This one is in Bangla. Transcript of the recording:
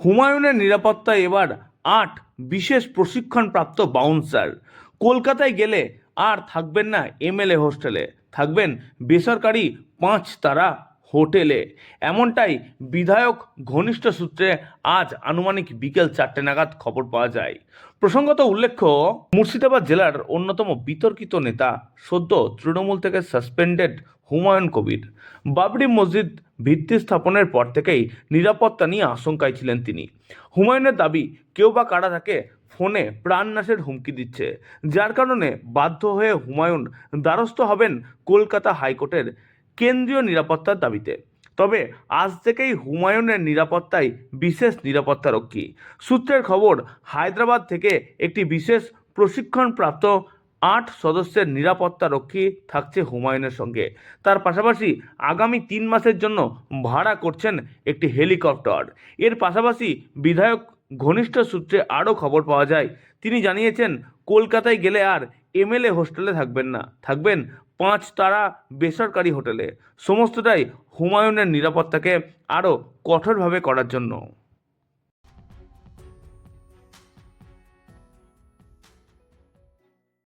হুমায়ুনের নিরাপত্তা এবার আট বিশেষ প্রশিক্ষণপ্রাপ্ত বাউন্সার কলকাতায় গেলে আর থাকবেন না এমএলএ হোস্টেলে, থাকবেন বেসরকারি পাঁচ তারা হোটেলে। এমনটাই বিধায়ক ঘনিষ্ঠ সূত্রে আজ আনুমানিক বিকেল চারটে নাগাদ খবর পাওয়া যায়। প্রসঙ্গত উল্লেখ্য, মুর্শিদাবাদ জেলার অন্যতম বিতর্কিত নেতা সদ্য তৃণমূল থেকে সাসপেন্ডেড হুমায়ুন কবির। বাবরি মসজিদ ভিত্তি স্থাপনের পর থেকেই নিরাপত্তা নিয়ে আশঙ্কায় ছিলেন তিনি। হুমায়ুনের দাবি, কেউ বা কারা তাকে ফোনে প্রাণনাশের হুমকি দিচ্ছে, যার কারণে বাধ্য হয়ে হুমায়ুন দ্বারস্থ হবেন কলকাতা হাইকোর্টের কেন্দ্রীয় নিরাপত্তার দাবিতে। তবে আজ থেকেই হুমায়ুনের নিরাপত্তায় বিশেষ নিরাপত্তারক্ষী। সূত্রের খবর, হায়দ্রাবাদ থেকে একটি বিশেষ প্রশিক্ষণপ্রাপ্ত আট সদস্যের নিরাপত্তারক্ষী থাকছে হুমায়ুনের সঙ্গে। তার পাশাপাশি আগামী তিন মাসের জন্য ভাড়া করছেন একটি হেলিকপ্টার। এর পাশাপাশি বিধায়ক ঘনিষ্ঠ সূত্রে আরও খবর পাওয়া যায়। তিনি জানিয়েছেন, কলকাতায় গেলে আর এমএলএ হোস্টেলে থাকবেন না, থাকবেন পাঁচ তারা বেসরকারি হোটেলে। সমস্তটাই হুমায়ুনের নিরাপত্তাকে আরও কঠোরভাবে করার জন্য।